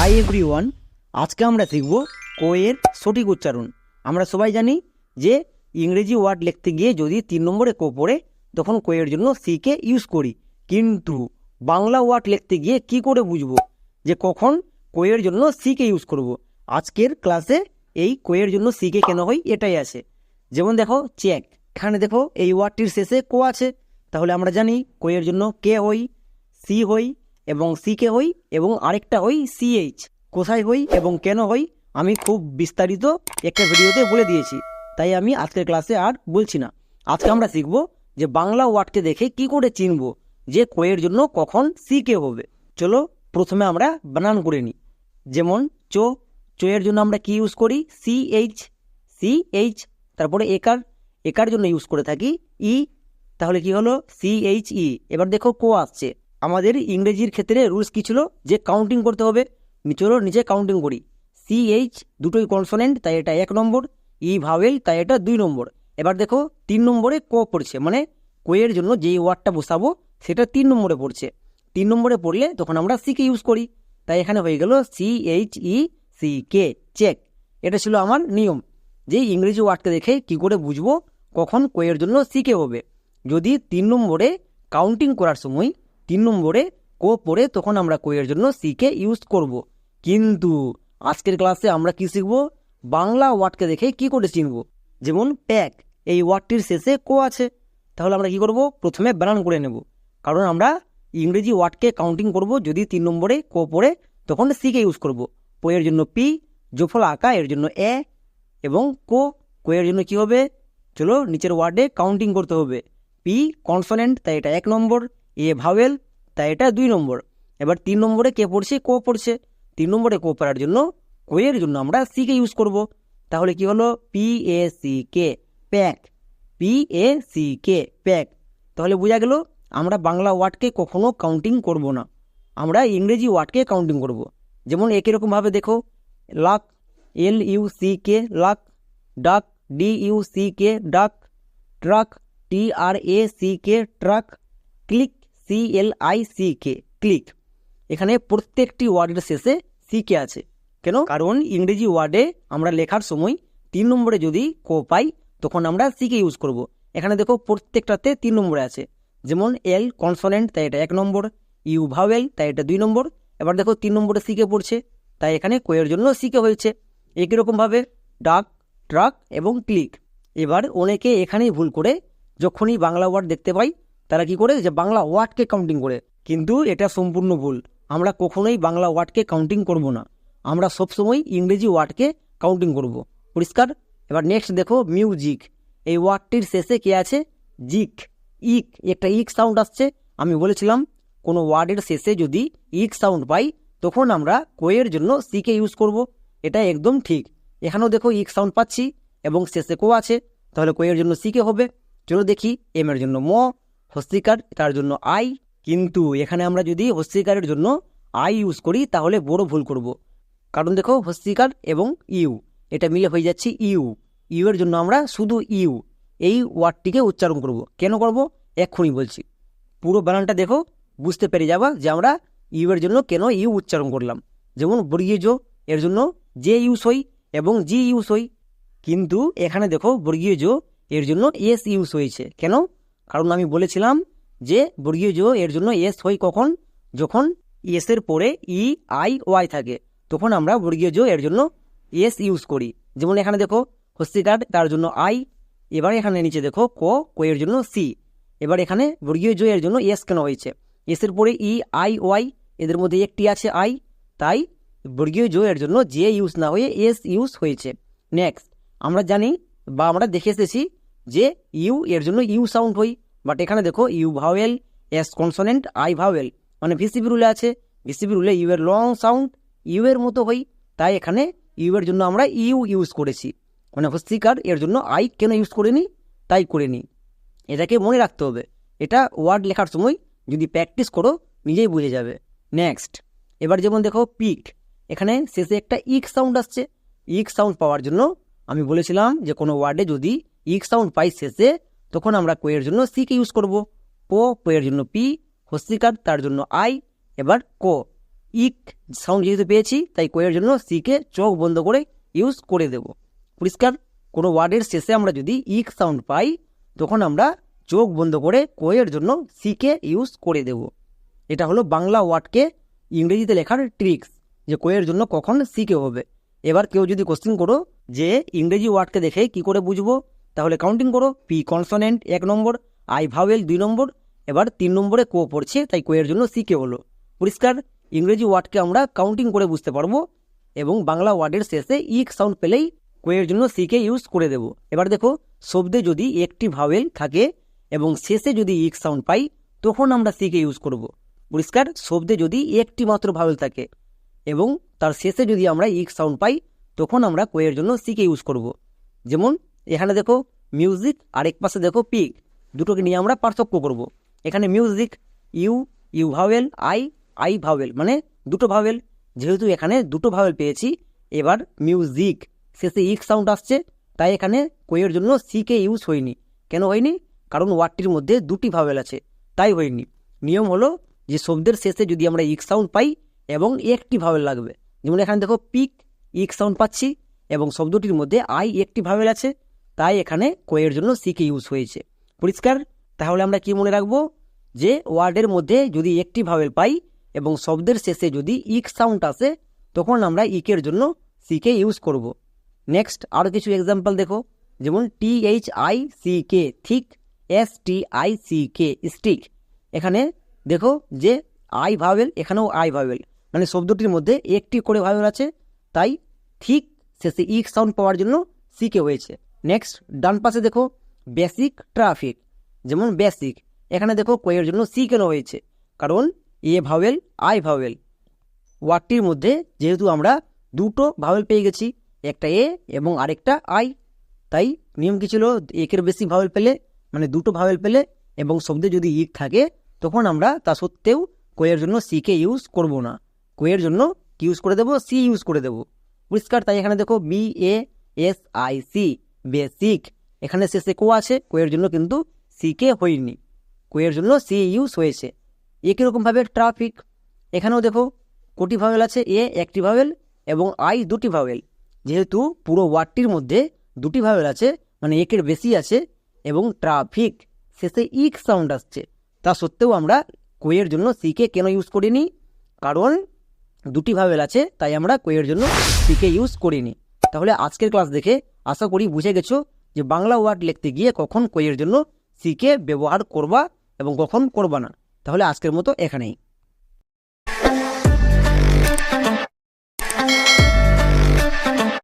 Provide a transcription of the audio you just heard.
High every one আজকে আমরা শিখব কোয়ের সঠিক উচ্চারণ। আমরা সবাই জানি যে ইংরেজি ওয়ার্ড লিখতে গিয়ে যদি তিন নম্বরে কো পড়ে, তখন কোয়ের জন্য সিকে ইউজ করি। কিন্তু বাংলা ওয়ার্ড লিখতে গিয়ে কি করে বুঝব? যে কখন কোয়ের জন্য সিকে ইউজ করব। আজকের ক্লাসে এই কোয়ের জন্য সিকে কেন হয়, এটাই আছে। যেমন দেখো চেক এখানে দেখো, এই ওয়ার্ডটির শেষে কো আছে। তাহলে আমরা জানি কোয়ের জন্য কে হই সি হই এবং সি কে হই এবং আরেকটা হই সিএইচ কোথায় হই এবং কেন হই আমি খুব বিস্তারিত একটা ভিডিওতে বলে দিয়েছি। তাই আমি আজকের ক্লাসে আর বলছি না। আজকে আমরা শিখব যে বাংলা ওয়ার্ডকে দেখে কি করে চিনব, যে কোয়ের জন্য কখন সি কে হবে। চলো প্রথমে আমরা বানান করে নিই। যেমন চো, চোয়ের জন্য আমরা কি ইউজ করি? সি এইচ সি এইচ তারপরে একার একার জন্য ইউজ করে থাকি ই তাহলে কি হলো? সি এইচ ই এবার দেখো কো আসছে। আমাদের ইংরেজির ক্ষেত্রে রুলস কি ছিল? যে কাউন্টিং করতে হবে। চলো নিচে কাউন্টিং করি। সি এইচ দুটোই কনসোনেন্ট তাই এটা এক নম্বর। ই ভাওয়েল তাই এটা দুই নম্বর। এবার দেখো, তিন নম্বরে ক পড়ছে? মানে কোয়ের জন্য যেই ওয়ার্ডটা বসাবো, সেটা তিন নম্বরে পড়ছে। তিন নম্বরে পড়লে তখন আমরা সিকে ইউজ করি। তাই এখানে হয়ে গেল C H E C K check এটা ছিল আমার নিয়ম। যে ইংরেজি ওয়ার্ডকে দেখে কি করে বুঝব, কখন কোয়ের জন্য সিকে হবে। যদি তিন নম্বরে কাউন্টিং করার সময় তিন নম্বরে কো পড়ে তখন আমরা কোয়ের জন্য সিকে ইউজ করব। কিন্তু আজকের ক্লাসে আমরা কি শিখব? বাংলা ওয়ার্ডকে দেখে কি করে চিনব? যেমন প্যাক, এই ওয়ার্ডটির শেষে কো আছে। তাহলে আমরা কি করব? প্রথমে বানান করে নেব। কারণ আমরা ইংরেজি ওয়ার্ডকে কাউন্টিং করব। যদি তিন নম্বরে কো পড়ে, তখন সিকে ইউজ করব। পোয়ের জন্য পি জোফল আঁকা, এর জন্য এ এবং কো কোয়ের জন্য কি হবে? চলো নিচের ওয়ার্ডে কাউন্টিং করতে হবে। পি কনসোনেন্ট তাই এটা এক নম্বর। এ ভাওয়েল তাই এটা দুই নম্বর। এবার তিন নম্বরে কে পড়ছে, কো পড়ছে? তিন নম্বরে কো পড়ার জন্য কোয়ের জন্য আমরা সি কে ইউজ করব। তাহলে কি হলো? P A C K pack P A C K pack তাহলে বোঝা গেল, আমরা বাংলা ওয়ার্ডকে কখনো কাউন্টিং করব না। আমরা ইংরেজি ওয়ার্ডকে কাউন্টিং করব। যেমন একই রকমভাবে দেখো luck L U C K luck duck D U C K duck truck T R A C K truck click C L I C K click এখানে প্রত্যেকটি ওয়ার্ডের শেষে সি কে আছে। কেন? কারণ ইংরেজি ওয়ার্ডে আমরা লেখার সময় তিন নম্বরে যদি কো পাই, তখন আমরা সি কে ইউজ করব। এখানে দেখো প্রত্যেকটাতে তিন নম্বরে আছে। যেমন এল কনসোনেন্ট তাই এটা এক নম্বর। ইউ ভাওয়েল তাই এটা দুই নম্বর। এবার দেখো তিন নম্বরে সিকে পড়ছে, তাই এখানে কোয়ের জন্য সিকে হয়েছে। একই রকমভাবে ডাক ট্রাক এবং ক্লিক এবার অনেকে এখানেই ভুল করে, যখনই বাংলা ওয়ার্ড দেখতে পাই তারা কি করে? যে বাংলা ওয়ার্ডকে কাউন্টিং করে। কিন্তু এটা সম্পূর্ণ ভুল। আমরা কখনোই বাংলা ওয়ার্ডকে কাউন্টিং করব না। আমরা সবসময় ইংরেজি ওয়ার্ডকে কাউন্টিং করব। পরিষ্কার? এবার নেক্সট দেখো মিউজিক এই ওয়ার্ডটির শেষে কে আছে? জিক। ইক। একটা ইক সাউন্ড আসছে। আমি বলেছিলাম, কোনো ওয়ার্ডের শেষে যদি ইক সাউন্ড পাই, তখন আমরা কোয়ের জন্য সিকে ইউজ করব। এটা একদম ঠিক। এখানেও দেখো ইক সাউন্ড পাচ্ছি এবং শেষে কো আছে। তাহলে কোয়ের জন্য সিকে হবে? চলো দেখি, এম এর জন্য ম। হস্তিকার তার জন্য আই, কিন্তু এখানে আমরা যদি হস্তিকারের জন্য আই ইউজ করি, তাহলে বড় ভুল করব। কারণ দেখো, হস্তিকার এবং ইউ, এটা মিলে হয়ে যাচ্ছে ইউ। ইউ এর জন্য আমরা শুধু ইউ, এই ওয়ার্ডটিকে উচ্চারণ করব। কেন করব? এক্ষুনি বলছি। পুরো বানানটা দেখো, বুঝতে পেরে যাবা যে আমরা ইউ এর জন্য কেন ইউ উচ্চারণ করলাম। যেমন বর্গীয় এর জন্য জে ইউজ হই এবং জি ইউজ হই। কিন্তু এখানে দেখো বর্গীয় এর জন্য এস ইউজ হয়েছে। কেন? কারণ আমি বলেছিলাম যে বর্গীয় জো এর জন্য এস হই কখন? যখন এস এর পরে ই, আই, ওয়াই থাকে। তখন আমরা বর্গীয় জো এর জন্য এস ইউজ করি। যেমন এখানে দেখো, হস্তিকার তার জন্য আই, এবার এখানে নিচে দেখো, ক, কো এর জন্য সি। এবার এখানে বর্গীয় জো এর জন্য এস কেন হয়েছে? এস এর পরে ই, আই, ওয়াই, এদের মধ্যে একটি আছে আই, তাই বর্গীয় জো এর জন্য জে ইউজ না হয়ে এস ইউজ হয়েছে। নেক্সট, আমরা জানি বা আমরা দেখে এসেছি যে ইউ এর জন্য ইউ সাউন্ড হই বাট এখানে দেখো, U vowel, S consonant, I vowel. মানে ভিসিবি রুলে আছে। ভিসিবি রুলে ইউ এর লং সাউন্ড ইউ এর মতো হই তাই এখানে ইউ এর জন্য আমরা ইউ ইউজ করেছি। মানে হস্তিকার এর জন্য আই কেন ইউজ করিনি? তাই করিনি। এটাকে মনে রাখতে হবে। এটা ওয়ার্ড লেখার সময় যদি প্র্যাকটিস করো, নিজেই বুঝে যাবে। নেক্সট। এবার যেমন দেখো, পিক। এখানে শেষে একটা ইক সাউন্ড আসছে। ইক সাউন্ড পাওয়ার জন্য আমি বলেছিলাম যে কোনো ওয়ার্ডে যদি ইক সাউন্ড পাই শেষে তখন আমরা কোয়ের জন্য সিকে ইউজ করব। পো কোয়ের জন্য পি হস্তিকার, তার জন্য আই এবার কো। ইক সাউন্ড যেহেতু পেয়েছি, তাই কোয়ের জন্য সিকে চোখ বন্ধ করে ইউজ করে দেব। পরিষ্কার? কোনো ওয়ার্ডের শেষে আমরা যদি ইক সাউন্ড পাই, তখন আমরা চোখ বন্ধ করে কোয়ের জন্য সিকে ইউজ করে দেব। এটা হলো বাংলা ওয়ার্ডকে ইংরেজিতে লেখার ট্রিক্স যে কোয়ের জন্য কখন সিকে হবে। এবার কেউ যদি কোশ্চেন করো যে, ইংরেজি ওয়ার্ডকে দেখে কি করে বুঝব? তাহলে কাউন্টিং করো পি কনসোনেন্ট এক নম্বর আই ভাওয়েল দুই নম্বর, এবার তিন নম্বরে কো পড়ছে, তাই কোয়ের জন্য সিকে হলো পরিষ্কার? ইংরেজি ওয়ার্ডকে আমরা কাউন্টিং করে বুঝতে পারব, এবং বাংলা ওয়ার্ডের শেষে ইক সাউন্ড পেলেই কোয়ের জন্য সিকে ইউজ করে দেব। এবার দেখো, শব্দে যদি একটি ভাওয়েল থাকে, এবং শেষে যদি ইক সাউন্ড পাই, তখন আমরা সিকে ইউজ করব। পরিষ্কার? শব্দে যদি একটি মাত্র ভাওয়েল থাকে, এবং তার শেষে যদি আমরা ইক সাউন্ড পাই, তখন আমরা কোয়ের জন্য সিকে ইউজ করব। যেমন এখানে দেখো মিউজিক আর এক পাশে দেখো পিক দুটোকে নিয়ে আমরা পার্থক্য করব। এখানে music U U vowel I I vowel মানে দুটো ভাওয়েল যেহেতু এখানে দুটো ভাওয়েল পেয়েছি, এবার মিউজিক শেষে ইক সাউন্ড আসছে, তাই এখানে কোয়ের জন্য সিকে ইউজ হয়নি। কেন হয়নি? কারণ ওয়ার্ডটির মধ্যে দুটি ভাওয়েল আছে, তাই হয়নি। নিয়ম হলো যে শব্দের শেষে যদি আমরা ইক সাউন্ড পাই, এবং একটি ভাওয়েল লাগবে। যেমন এখানে দেখো পিক ইক সাউন্ড পাচ্ছি, এবং শব্দটির মধ্যে আই একটি ভাওয়েল আছে। তাই এখানে কোয়ের জন্য সিকে ইউজ হয়েছে। পরিষ্কার? তাহলে আমরা কি মনে রাখব? যে ওয়ার্ডের মধ্যে যদি একটি ভাওয়েল পাই এবং শব্দের শেষে যদি ইক সাউন্ড আসে, তখন আমরা ইকের জন্য সিকে ইউজ করব। নেক্সট আরও কিছু এক্সাম্পল দেখো। যেমন T H I C K thick S T I C K stick এখানে দেখো যে আই ভাওয়েল এখানেও আই ভাওয়েল মানে শব্দটির মধ্যে একটি করে ভাওয়েল আছে, তাই ঠিক শেষে ইক সাউন্ড পাওয়ার জন্য সিকে হয়েছে। নেক্সট ডান পাশে দেখো বেসিক ট্রাফিক যেমন বেসিক এখানে দেখো কোয়ের জন্য সি কেন হয়েছে? কারণ এ ভাওয়েল আই ভাওয়েল ওয়ার্ডটির মধ্যে যেহেতু আমরা দুটো ভাওয়েল পেয়ে গেছি, একটা এ এবং আরেকটা আই তাই নিয়ম কি ছিল? একের বেশি ভাওয়েল পেলে মানে দুটো ভাওয়েল পেলে এবং শব্দে যদি ইক থাকে, তখন আমরা তা সত্ত্বেও কোয়ের জন্য সিকে ইউজ করব না। কোয়ের জন্য কি ইউজ করে দেবো? সি ইউজ করে দেবো। পরিষ্কার, তাই এখানে দেখো B A S I C basic এখানে শেষে কো আছে, কোয়ের জন্য কিন্তু সিকে হয়নি। কোয়ের জন্য সি ইউজ হয়েছে। একই রকমভাবে ট্রাফিক? এখানেও দেখো, কোটি ভাওয়েল আছে, এ একটি ভাওয়েল এবং আই দুটি ভাওয়েল। যেহেতু পুরো ওয়ার্ডটির মধ্যে দুটি ভাওয়েল আছে মানে একের বেশি আছে এবং ট্রাফিক। শেষে ইক সাউন্ড আসছে। তা সত্ত্বেও আমরা কোয়ের জন্য সিকে কেন ইউজ করিনি? কারণ দুটি ভাওয়েল আছে, তাই আমরা কোয়ের জন্য সিকে ইউজ করিনি। তাহলে আজকের ক্লাস দেখে আশা করি বুঝে গেছো যে বাংলা ওয়ার্ড লিখতে গিয়ে কখন কইয়ের জন্য সিকে ব্যবহার করবা এবং কখন করবা না। তাহলে আজকের মতো এখানেই।